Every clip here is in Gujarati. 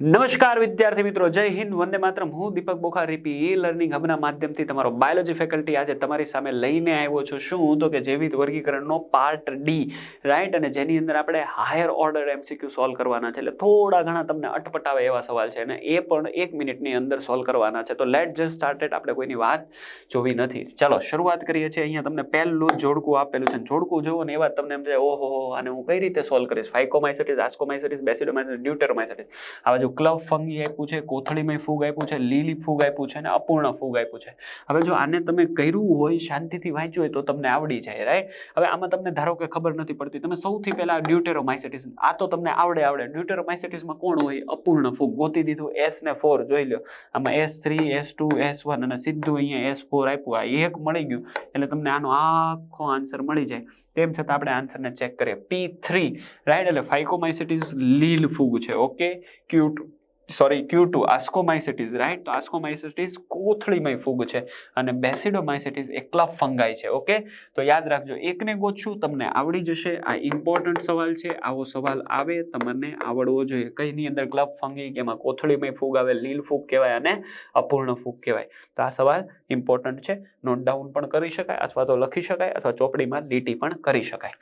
નમસ્કાર વિદ્યાર્થી મિત્રો, જય હિન્દ, વંદે માતરમ. હું દીપક બોખા, રીપી ઈ લર્નિંગ હબના માધ્યમથી તમારો બાયોલોજી ફેકલ્ટી આજે તમારી સામે લઈને આવ્યો છું. શું તો કે જૈવિક વર્ગીકરણનો પાર્ટ ડી, રાઈટ? અને જેની અંદર આપણે હાયર ઓર્ડર એમસીક્યુ સોલ્વ કરવાના છે. એટલે થોડા ઘણા તમને અટપટાવે એવા સવાલ છે અને એ પણ એક મિનિટની અંદર સોલ્વ કરવાના છે. તો લેટ જસ્ટ સ્ટાર્ટેડ, આપણે કોઈની વાત જોવી નથી. ચાલો, શરૂઆત કરીએ છીએ. અહીંયા તમને પહેલું જોડકું આપેલું છે. જોડકું જોવો ને એ વાત તમને એમ છે ઓહો અને હું કઈ રીતે સોલ્વ કરીશ? ફાઇકોમાઇસેટિસ, આસ્કોમાઇસેટિસ, બેસિડોમાઇસેટિસ, ડ્યુટેરોમાઇસેટિસ. આ બાજુ ક્લબ ફંગી આપ્યું છે કોથળીમય ફૂગ આપ્યું છે, લીલી ફૂગ આપ્યું છે અને અપૂર્ણ ફૂગ આપ્યું છે. હવે જો આને તમે કર્યું હોય, શાંતિથી વાંચ્યું હોય તો તમને આવડી જાય રાઈટ હવે આમાં તમને ધારો કે ખબર નથી પડતી. તમે સૌથી પહેલા ડ્યુટેરોમાઇસેટિસ આ તો તમને આવડે આવડે. ડ્યુટેરોમાઇસેટિસમાં કોણ હોય? અપૂર્ણ ફૂગ. ગોતી દીધું એસ ને ફોર જોઈ લો આમાં S three S two S one અને સીધું અહીંયા એસ ફોર આપ્યું. આ એક મળી ગયું. એટલે તમને આનો આખો આન્સર મળી જાય. તેમ છતાં આપણે આન્સરને ચેક કરીએ. પી થ્રી રાઈટ એટલે ફાઇકોમાઇસેટિસ લીલ ફૂગ છે okay cute sorry Q two ascomycetes right તો આસ્કોમાઇસિટીસ કોથળીમય ફૂગ છે અને બેસિડોમાઇસિટીસ એકલા ફંગાઈ છે ઓકે તો યાદ રાખજો, એકને ગોતશું, તમને આવડી જશે. આ ઇમ્પોર્ટન્ટ સવાલ છે, આવો સવાલ આવે, તમને આવડવો જોઈએ. કઈની અંદર ક્લબ ફંગી કે એમાં કોથળીમય ફૂગ આવે, લીલ ફૂગ કહેવાય અને અપૂર્ણ ફૂગ કહેવાય. તો આ સવાલ ઇમ્પોર્ટન્ટ છે. નોટ ડાઉન પણ કરી શકાય અથવા તો લખી શકાય અથવા ચોપડીમાં લીટી પણ કરી શકાય.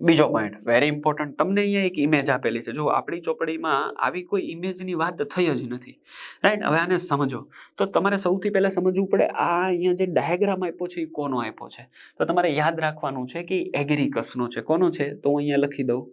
બીજો પોઈન્ટ વેરી ઇમ્પોર્ટન્ટ તમને અહીંયા એક ઇમેજ આપેલી છે. જો આપણી ચોપડીમાં આવી કોઈ ઇમેજની વાત થઈ જ નથી. રાઈટ હવે આને સમજો. તો તમારે સૌથી પહેલાં સમજવું પડે, આ અહીંયા જે ડાયાગ્રામ આપ્યો છે, એ કોનો આપ્યો છે? તો તમારે યાદ રાખવાનું છે કે એગ્રીકસનો છે. કોનો છે? તો હું અહીંયા લખી દઉં.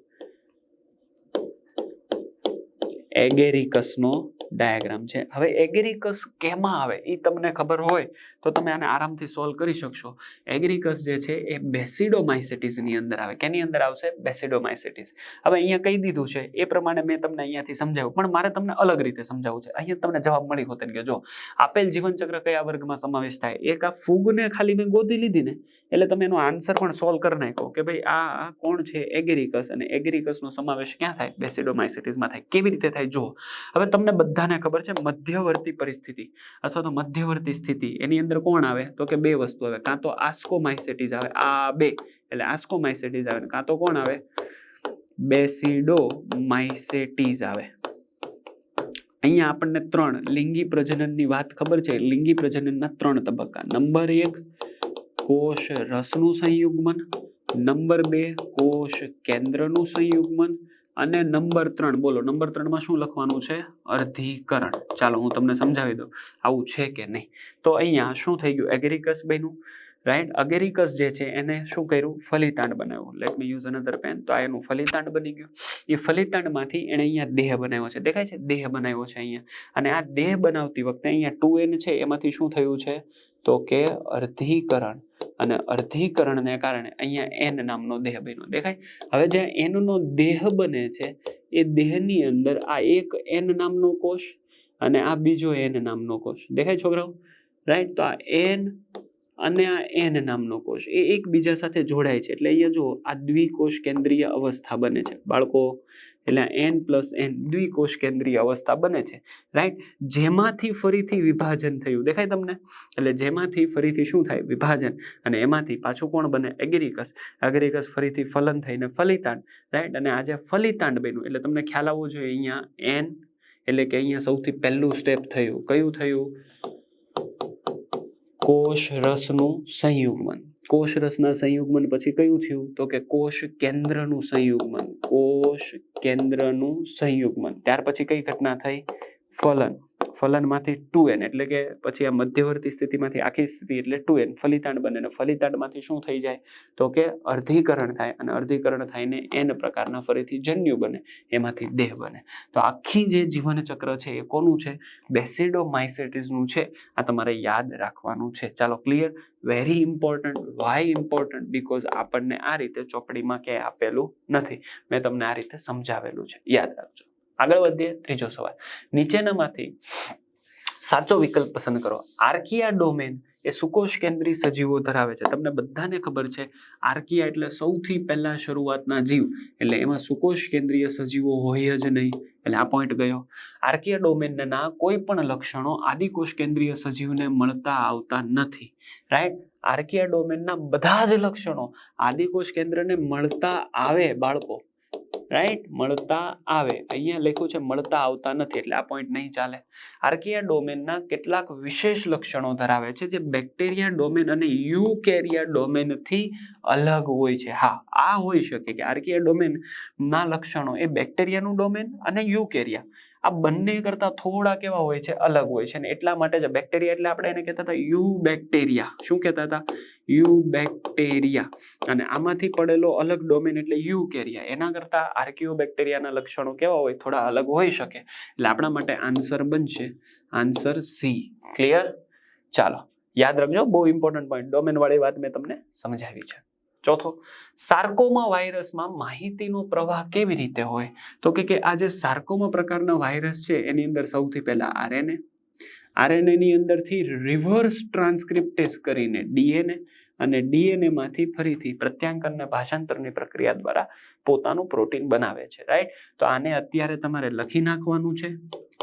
એગેરિકસનો ડાયાગ્રામ છે. હવે એગેરિકસ કેમાં આવે એ તમને ખબર હોય તો તમે આને આરામથી સોલ્વ કરી શકશો. એગ્રિકસ જે છે એ બેસિડોમાઇસિટીસની અંદર આવે. કેની અંદર આવશે? બેસિડોમાઇસિટીસ. હવે અહીંયા કહી દીધું છે. એ પ્રમાણે મેં તમને અહીંયાથી સમજાવ્યું. પણ મારે તમને અલગ રીતે સમજાવવું છે. અહીંયા તમને જવાબ મળી હોત કે જો, આપેલ જીવનચક્ર કયા વર્ગમાં સમાવેશ થાય? એક આ ફૂગને ખાલી મેં ગોતી લીધી ને, એટલે તમે એનો આન્સર પણ સોલ્વ કરી નાખો કે ભાઈ આ કોણ છે? એગ્રિકસ. અને એગ્રિકસનો સમાવેશ ક્યાં થાય? બેસિડોમાઇસિટીસમાં થાય. કેવી રીતે થાય? જો હવે તમને બધાને ખબર છે મધ્યવર્તી પરિસ્થિતિ અથવા તો મધ્યવર્તી સ્થિતિ. એની અંદર કોણ આવે? તો કે બે વસ્તુ આવે. કાં તો આસ્કોમાઇસેટીસ આવે. આ બે. એટલે આસ્કોમાઇસેટીસ આવે. કાં તો કોણ આવે? બેસિડોમાઇસેટિસ આવે. અહીંયા આપણને ત્રણ લિંગી પ્રજનનની વાત ખબર છે. લિંગી પ્રજનનના ત્રણ તબક્કા. નંબર એક કોષ રસનું સંયુગ્મન. નંબર બે કોષ કેન્દ્રનું સંયુગ્મન. અને નંબર ત્રણ, બોલો, નંબર ત્રણમાં શું લખવાનું છે? અર્ધીકરણ. ચાલો, હું તમને સમજાવી દઉં, આવું છે કે નહીં. તો અહીંયા શું થઈ ગયું? એગેરિકસ બન્યું રાઈટ અગેરિકસ જે છે, એને શું કર્યું? ફલિતાંડ બનાવ્યું. Let me use another pen તો આ એનું ફલિતાંડ બની ગયું. એ ફલિતાંડમાંથી એણે અહીંયા દેહ બનાવ્યો છે. દેખાય છે? દેહ બનાવ્યો છે અહીંયા. અને આ દેહ બનાવતી વખતે અહીંયા ટુ એન છે, એમાંથી શું થયું છે? તો કે અર્ધીકરણ. અને અર્ધીકરણને કારણે અહીંયા એન નામનો દેહ બન્યો. દેખાય? હવે જ્યાં એનનો દેહ બને છે, એ દેહની અંદર આ એક એન નામનો કોષ અને આ બીજો એન નામનો કોષ. દેખાય છોકરાઓ? રાઈટ તો આ એન અને આ એન નામનો કોષ. એ એકબીજા સાથે જોડાય છે. એટલે અહીંયા જુઓ, આ દ્વિકોષ કેન્દ્રીય અવસ્થા બને છે. બાળકો એટલે એન પ્લસ એન દ્વિકોષ કેન્દ્રીય અવસ્થા બને છે. રાઈટ જેમાંથી ફરીથી વિભાજન થયું. દેખાય તમને? એટલે જેમાંથી ફરીથી શું થાય? વિભાજન. અને એમાંથી પાછું કોણ બને? એગ્રિકસ એગ્રિકસ ફરીથી ફલન થઈને ફલિતાંડ. રાઈટ અને આજે ફલિતાંડ બન્યું. એટલે તમને ખ્યાલ આવવો જોઈએ, અહીંયા એન એટલે કે અહીંયા સૌથી પહેલું સ્ટેપ થયું. કયું થયું? કોષ રસનું સંયુગ્મન. કોષ રસના સંયુગમન પછી કયું થયું? તો કે કોષ કેન્દ્રનું સંયુગમન. કોષ કેન્દ્રનું સંયુગમન. ત્યાર પછી કઈ ઘટના થઈ? ફલન. ફલનમાંથી ટુ એન એટલે કે પછી આ મધ્યવર્તી સ્થિતિમાંથી આખી સ્થિતિ એટલે ટુ એન ફલિતાંડ બને અને ફલિતાંડમાંથી શું થઈ જાય? તો કે અર્ધીકરણ થાય અને અર્ધીકરણ થઈને એન પ્રકારના ફરીથી જન્યુ બને, એમાંથી દેહ બને. તો આખી જે જીવનચક્ર છે એ કોનું છે? બેસિડોમાઇસેટિસનું છે. આ તમારે યાદ રાખવાનું છે. ચાલો clear very important why important because આપણને આ રીતે ચોપડીમાં ક્યાંય આપેલું નથી. મેં તમને આ રીતે સમજાવેલું છે. યાદ રાખજો. આગળ વધીએ, ત્રીજો સવાલ. નીચેનામાંથી સાચો વિકલ્પ પસંદ કરો. આર્કિયા ડોમેન એ સુકોષ કેન્દ્રી સજીવો ધરાવે છે. તમને બધાને ખબર છે, આર્કિયા એટલે સૌથી પહેલા શરૂઆતના જીવ. એટલે એમાં સુકોષ કેન્દ્રીય સજીવો હોય જ નહીં. એટલે આ પોઈન્ટ ગયો. આર્કિયા ડોમેનના કોઈ પણ લક્ષણો આદિકોષ કેન્દ્રીય સજીવને મળતા આવતા નથી. રાઈટ આર્કિયા ડોમેનના બધા જ લક્ષણો આદિકોષ કેન્દ્રને મળતા આવે બાળકો. રાઈટ મળતા આવે. અહીંયા લખ્યું છે મળતા આવતા નથી, એટલે આ પોઈન્ટ નહીં ચાલે. આર્કિયા ડોમેનના કેટલાક વિશેષ લક્ષણો ધરાવે છે જે બેક્ટેરિયા ડોમેન અને યુકેરિયા ડોમેનથી અલગ હોય છે. હા, આ હોઈ શકે કે આર્કિયા ડોમેનના લક્ષણો એ બેક્ટેરિયાનું ડોમેન અને યુકેરિયા. આ બંને કરતા થોડા કેવા હોય છે, અલગ હોય છે અને એટલા માટે જ બેક્ટેરિયા એટલે આપણે એને કહેતા હતા યુ બેક્ટેરિયા શું કહેતા હતા? યુ બેક્ટેરિયા અને આમાંથી પડેલો અલગ ડોમેન એટલે યુ કેરિયા એના કરતા આર્કિયો બેક્ટેરિયાના લક્ષણો કેવા હોય? થોડા અલગ હોઈ શકે. એટલે આપણા માટે આન્સર બનશે. આન્સર સી ક્લિયર ચાલો. યાદ રાખજો, બહુ ઇમ્પોર્ટન્ટ પોઈન્ટ ડોમેન વાળી વાત મેં તમને સમજાવી છે. ચોથો, સાર્કોમા વાયરસમાં માહિતીનો પ્રવાહ કેવી રીતે હોય? તો કે કે આ જે સાર્કોમા પ્રકારના વાયરસ છે, એની અંદર સૌથી પહેલા આરએનએ, આરએનએની અંદરથી રિવર્સ ટ્રાન્સક્રિપ્ટેસ કરીને ડીએનએ અને ડીએનએમાંથી ફરીથી પ્રત્યાંકન અને ભાષાંતરની પ્રક્રિયા દ્વારા પોતાનું પ્રોટીન બનાવે છે, રાઈટ? તો આને અત્યારે તમારે લખી નાખવાનું છે.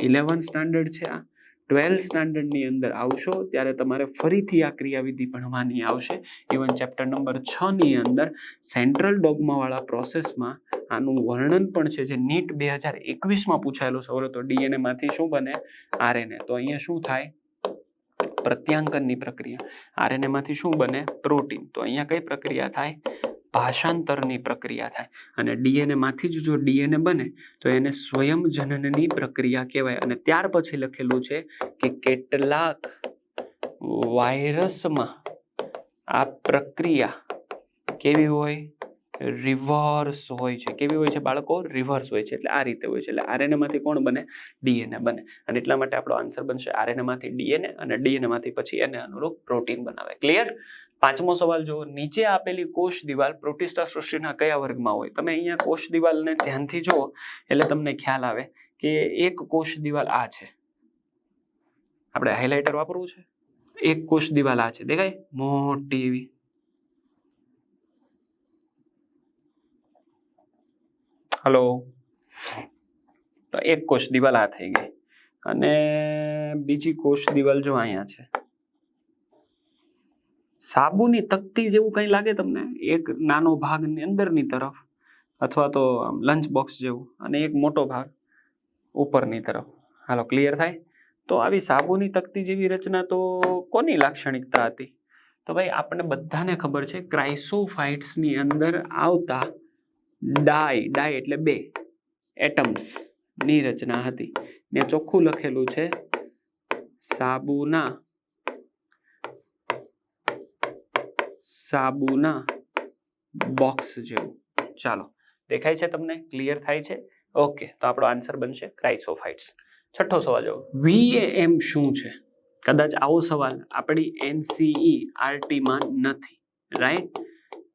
ઇલેવન સ્ટાન્ડર્ડ છે આ. ટ્વેલ્થ સ્ટાન્ડર્ડની અંદર આવશો, ત્યારે તમારે ફરીથી આ ક્રિયાવિધિ ભણવાની આવશે. ઇવન ચેપ્ટર નંબર છ ની અંદર સેન્ટ્રલ ડોગમાવાળા પ્રોસેસમાં આનું વર્ણન પણ છે, જે નીટ બે હજાર એકવીસમાં પૂછાયેલું સૌર તો ડીએનએમાંથી શું બને? આરએનએ. તો અહીંયા શું થાય? પ્રત્યાંકનની પ્રક્રિયા. આરએનએમાંથી શું બને? પ્રોટીન. તો અહીંયા કઈ પ્રક્રિયા થાય? ભાષાંતરની પ્રક્રિયા થાય. અને ડીએનએમાંથી જ જો ડીએનએ બને, તો એને સ્વયં જનનની પ્રક્રિયા કહેવાય. અને ત્યાર પછી લખેલું છે કે કેટલાક વાયરસમાં આ પ્રક્રિયા કેવી હોય? રિવર્સ હોય છે. કેવી હોય છે બાળકો? રિવર્સ હોય છે. એટલે આ રીતે હોય છે. એટલે આરએનએમાંથી કોણ બને? ડીએનએ બને. અને એટલા માટે આપણો આન્સર બનશે આરએનએમાંથી ડીએનએ અને ડીએનએમાંથી પછી એને અનુરૂપ પ્રોટીન બનાવે. ક્લિયર પાંચમો સવાલ જુઓ. નીચે આપેલી કોષ દિવાલ પ્રોટિસ્ટા સૃષ્ટિના કયા વર્ગમાં હોય? તમે અહીંયા કોષ દિવાલને ધ્યાનથી જુઓ એટલે તમને ખ્યાલ આવે કે એક કોષ દિવાલ આ છે. આપણે હાઇલાઇટર વાપરવું છે. એક કોષ દિવાલ આ છે. દેખાય? મોટી એવી. હલો તો એક કોષ દિવાલ આ થઈ ગઈ. અને બીજી કોષ દિવાલ જો અહીંયા છે. સાબુની તકતી જેવું કંઈ લાગે તમને? એક નાનો ભાગની અંદરની તરફ અથવા તો લંચ બોક્સ જેવું અને એક મોટો ભાગ ઉપરની તરફ. હાલો, ક્લિયર થાય? તો આવી સાબુની તકતી જેવી રચના તો કોની લાક્ષણિકતા હતી? તો ભાઈ, આપણને બધાને ખબર છે, ક્રાઇસોફાઇટ્સની અંદર આવતા ડાય ડાય એટલે બે એટમ્સની રચના હતી. ને ચોખ્ખું લખેલું છે, સાબુના સાબુના બોક્સ જેવું. ચાલો, દેખાય છે તમને? ક્લિયર થાય છે? ઓકે તો આપણો આન્સર બનશે ક્રાઇસોફાઇટ્સ છઠ્ઠો સવાલ જો વીએએમ શું છે? કદાચ આવો સવાલ, આપણી એનસીઈ આરટીમાં નથી રાઈટ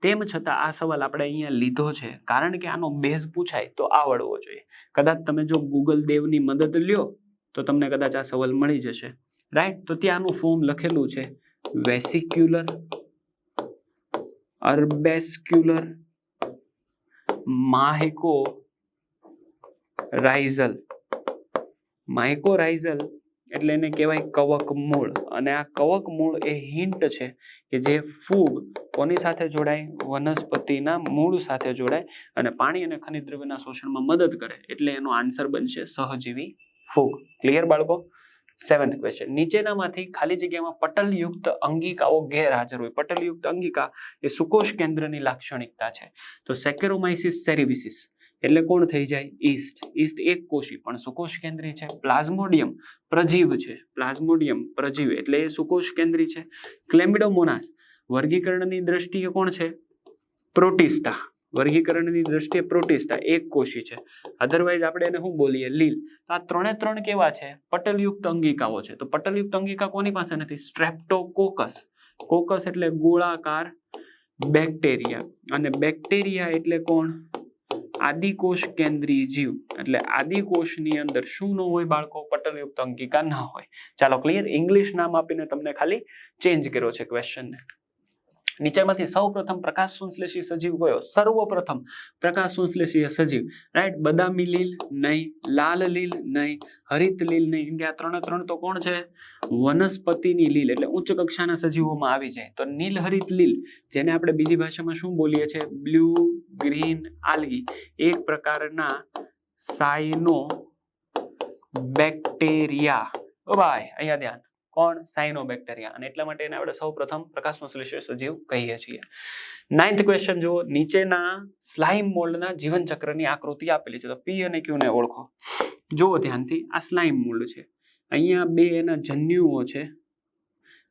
તેમ છતાં આ સવાલ આપણે અહીંયા લીધો છે. કારણ કે આનો બેઝ પૂછાય તો આવડવો જોઈએ. કદાચ તમે જો ગૂગલ દેવની મદદ લ્યો, તો તમને કદાચ આ સવાલ મળી જશે રાઈટ તો ત્યાંનું ફોર્મ લખેલું છે. વેસિક્યુલર અર્બેસ્ક્યુલર માહિકો રાઇઝલ માઇકોરાઇઝલ એટલે એને કહેવાય કવક મૂળ. અને આ કવક મૂળ એ હિન્ટ છે કે જે ફૂગ કોની સાથે જોડાય? વનસ્પતિના મૂળ સાથે જોડાય અને પાણી અને ખનિજ દ્રવ્યના શોષણમાં મદદ કરે. એટલે એનો આન્સર બનશે સહજીવી ફૂગ. ક્લિયર બાળકો? સેવન્થ ક્વેશ્ચન નીચેનામાંથી ખાલી જગ્યામાં પટલયુક્ત અંગિકાઓ ગેરહાજર હોય. પટલયુક્ત અંગિકા એ સુકોષ કેન્દ્રની લાક્ષણિકતા છે. તો સેકેરોમાઇસિસ સેરિવિસિસ એટલે કોણ થઈ જાય? ઈસ્ટ ઈસ્ટ એક કોષી, પણ સુકોષ કેન્દ્રી છે. પ્લાઝ્મોડિયમ પ્રજીવ છે. પ્લાઝ્મોડિયમ પ્રજીવ એટલે એ સુકોષ કેન્દ્રી છે. ક્લેમિડોમોનાસ વર્ગીકરણની દ્રષ્ટિએ કોણ છે? પ્રોટિસ્ટા વર્ગીકરણની દ્રષ્ટિએ પ્રોટિસ્ટા એક કોષી છે. અધરવાઇઝ આપણે એને શું બોલીએ? લીલ. તો આ ત્રણે ત્રણ કેવા છે? પટલયુક્ત અંગિકાઓ છે. તો પટલયુક્ત અંગિકા કોની પાસે નથી? સ્ટ્રેપ્ટોકોકસ કોકસ એટલે ગોળાકાર બેક્ટેરિયા અને બેક્ટેરિયા એટલે કોણ? આદિકોષ કેન્દ્રીય જીવ. એટલે આદિકોષની અંદર શું ન હોય બાળકો? પટલયુક્ત અંગિકા ના હોય. ચાલો ક્લિયર ઇંગ્લિશ નામ આપીને તમને ખાલી ચેન્જ કર્યો છે ક્વેશ્ચનને નીચેમાંથી સૌ પ્રથમ પ્રકાશ સંશ્લેષી સજીવ કયો? સર્વપ્રથમ પ્રકાશ સંશ્લેષી સજીવ રાઈટ બદામી લીલ નહીં, લાલ લીલ નહીં, હરિત લીલ નહીં. કેમ કે આ ત્રણે ત્રણ તો કોણ છે? વનસ્પતિની લીલ, એટલે ઉચ્ચ કક્ષાના સજીવોમાં આવી જાય. તો નીલ હરિત લીલ, જેને આપણે બીજી ભાષામાં શું બોલીએ છીએ? Blue, green, algae. એક પ્રકારના સાયનો બેક્ટેરિયા. ભાઈ, અહીંયા ધ્યાન. કોણ? સાયનોબેક્ટેરિયા અને એટલા માટે એને આપણે સૌ પ્રથમ પ્રકાશનો સંશ્લેષી સજીવ કહીએ છીએ. નાઇન્થ ક્વેશ્ચન જુઓ. નીચેના સ્લાઇમ મોલ્ડના જીવન ચક્રની આકૃતિ આપેલી છે. તો પી અને ક્યુ ને ઓળખો. જુઓ ધ્યાનથી. આ સ્લાઇમ મોલ્ડ છે. અહીંયા બે એના જન્યુઓ છે.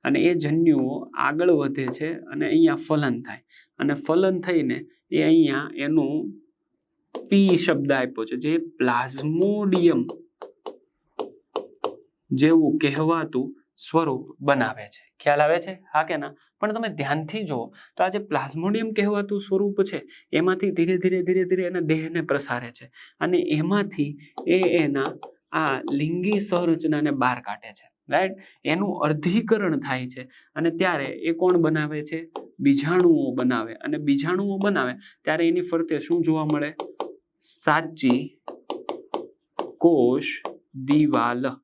અને એ જન્યુઓ આગળ વધે છે અને અહીંયા ફલન થાય. અને ફલન થઈને એ અહીંયા એનું પી શબ્દ આપ્યો છે. જે પ્લાઝ્મોડિયમ જેવું કહેવાતું સ્વરૂપ બનાવે છે. ખ્યાલ આવે છે? હા કે ના? પણ તમે ધ્યાનથી જુઓ, તો આ જે પ્લાઝ્મોડિયમ કહેવાતું સ્વરૂપ છે, એમાંથી ધીરે ધીરે ધીરે ધીરે એના દેહને પ્રસારે છે અને એમાંથી એ એના આ લિંગી સંરચનાને બહાર કાઢે છે. રાઈટ? એનું અર્ધીકરણ થાય છે અને ત્યારે એ કોણ બનાવે છે? બીજાણુઓ બનાવે. અને બીજાણુઓ બનાવે ત્યારે એની ફરતે શું જોવા મળે? સાચી કોષ દિવાલ.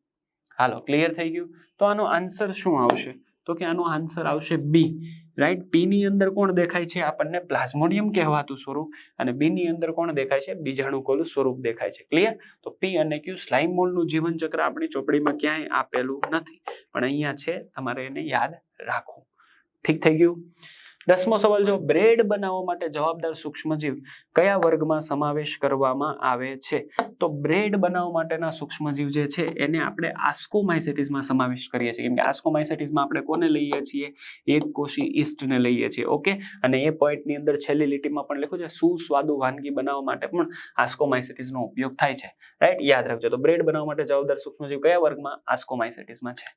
હાલો ક્લિયર થઈ ગયું? તો આનો આન્સર શું આવશે? તો કે આનો આન્સર આવશે બી રાઈટ પીની અંદર કોણ દેખાય છે? આપણને પ્લાઝ્મોડિયમ કહેવાતું સ્વરૂપ અને બીની અંદર કોણ દેખાય છે? બીજાણુકોલું સ્વરૂપ દેખાય છે. ક્લિયર તો પી અને ક્યુ સ્લાઇમ મોલનું જીવનચક્ર આપણી ચોપડીમાં ક્યાંય આપેલું નથી. પણ અહીંયા છે, તમારે એને યાદ રાખવું. ઠીક થઈ ગયું? દસમો સવાલ જો, બ્રેડ બનાવવા માટે જવાબદાર સૂક્ષ્મજીવ કયા વર્ગમાં સમાવેશ કરવામાં આવે છે? તો બ્રેડ બનાવવા માટેના સૂક્ષ્મજીવ જે છે, એને આપણે આસ્કોમાઇસેટિસમાં સમાવેશ કરીએ છીએ. કેમ કે આસ્કોમાઇસેટિસમાં આપણે કોને લઈએ છીએ? એક કોશી ઈસ્ટને લઈએ છીએ, ઓકે? અને એ પોઈન્ટની અંદર છેલ્લી લીટીમાં પણ લખ્યું છે, સુસ્વાદુ વાનગી બનાવવા માટે પણ આસ્કોમાઇસેટિસનો ઉપયોગ થાય છે. રાઈટ? યાદ રાખજો. તો બ્રેડ બનાવવા માટે જવાબદાર સૂક્ષ્મજીવ કયા વર્ગમાં? આસ્કોમાઇસેટિસમાં છે.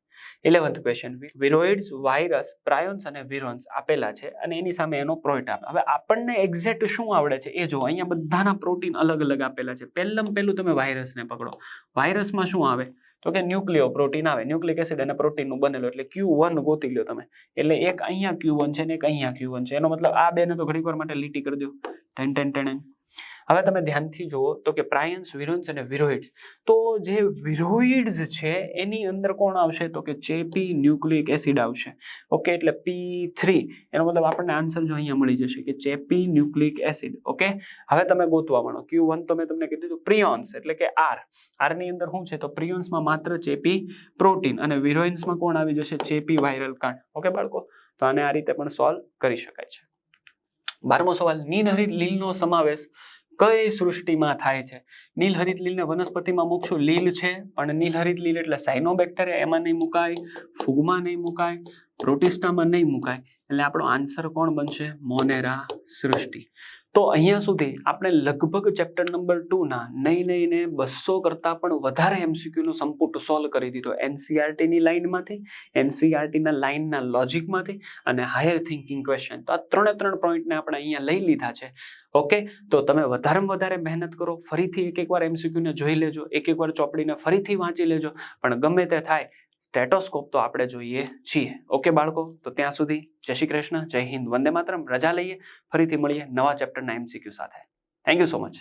Eleventh question viroids virus prions અને વિરોન્સ આપેલા છે અને એની સામે એનો પ્રોટાપ હવે આપણને એક્ઝેક્ટ શું આવડે છે? એ જો, અહીંયા બધાના પ્રોટીન અલગ અલગ આપેલા છે. પહેલમ પહેલું તમે વાયરસને પકડો. વાયરસમાં શું આવે? તો કે ન્યુક્લિયો પ્રોટીન આવે. ન્યુક્લિક એસિડ અને પ્રોટીનનું બનેલું એટલે ક્યુ વન ગોતી લ્યો તમે. એટલે એક અહીંયા ક્યુ વન છે ને એક અહીંયા ક્યુ વન છે. એનો મતલબ આ બેને તો ઘણી વાર માટે લીટી કરી દો. Ten ten ten. હવે તમે ધ્યાનથી જુઓ તો કે પ્રાયન્સ, વિરોન્સ અને વિરોઇડ્સ. તો જે વિરોઇડ્સ છે, એની અંદર કોણ આવશે? તો કે ચેપી ન્યુક્લિક એસિડ આવશે. ઓકે, એટલે પી થ્રી, એનો મતલબ આપણને આન્સર જો અહીંયા મળી જશે કે ચેપી ન્યુક્લિક એસિડ. ઓકે, હવે તમે ગોતવા માંડો. ક્યુ વન તો મેં તમને કીધું હતું, પ્રિયોન્સ, એટલે કે આર. આરની અંદર શું છે? તો પ્રિયોન્સમાં માત્ર ચેપી પ્રોટીન અને વિરોઇન્સમાં કોણ આવી જશે? ચેપી વાયરલ કાંડ. ઓકે, બાળકો? તો આને આ રીતે પણ સોલ્વ કરી શકાય છે. બારમો સવાલ, નિનહરિત લીલનો સમાવેશ કઈ સૃષ્ટિમાં થાય છે? નીલહરિત લીલને વનસ્પતિમાં મૂકશું. લીલ છે, પણ નીલહરિત લીલ એટલે સાઇનોબેક્ટેરિયા એમાં નહીં મુકાય, ફૂગમાં નહીં મુકાય, પ્રોટિસ્ટામાં નહીં મુકાય. એટલે આપણો આન્સર કોણ બનશે? મોનેરા સૃષ્ટિ. તો અહીંયા સુધી આપણે લગભગ ચેપ્ટર નંબર ટુના નહીં નહીં ને બસો કરતાં પણ વધારે એમસીક્યુનો સંપુટ સોલ્વ કરી દીધો. એનસીઆરટીની લાઇનમાંથી એનસીઆરટીના લાઇનના લોજિકમાંથી અને હાયર થિંકિંગ ક્વેશ્ચન તો આ ત્રણે ત્રણ પોઈન્ટને આપણે અહીંયા લઈ લીધા છે. ઓકે તો તમે વધારેમાં વધારે મહેનત કરો. ફરીથી એક એકવાર એમસીક્યુને જોઈ લેજો. એક એકવાર ચોપડીને ફરીથી વાંચી લેજો. પણ ગમે તે થાય સ્ટેટોસ્કોપ તો આપણે જોઈએ છીએ. ઓકે બાળકો, તો ત્યાં સુધી જય શ્રી કૃષ્ણ, જય હિન્દ, વંદે માતરમ. રજા લઈએ, ફરીથી મળીએ નવા ચેપ્ટરના એમસીક્યુ સાથે. Thank you so much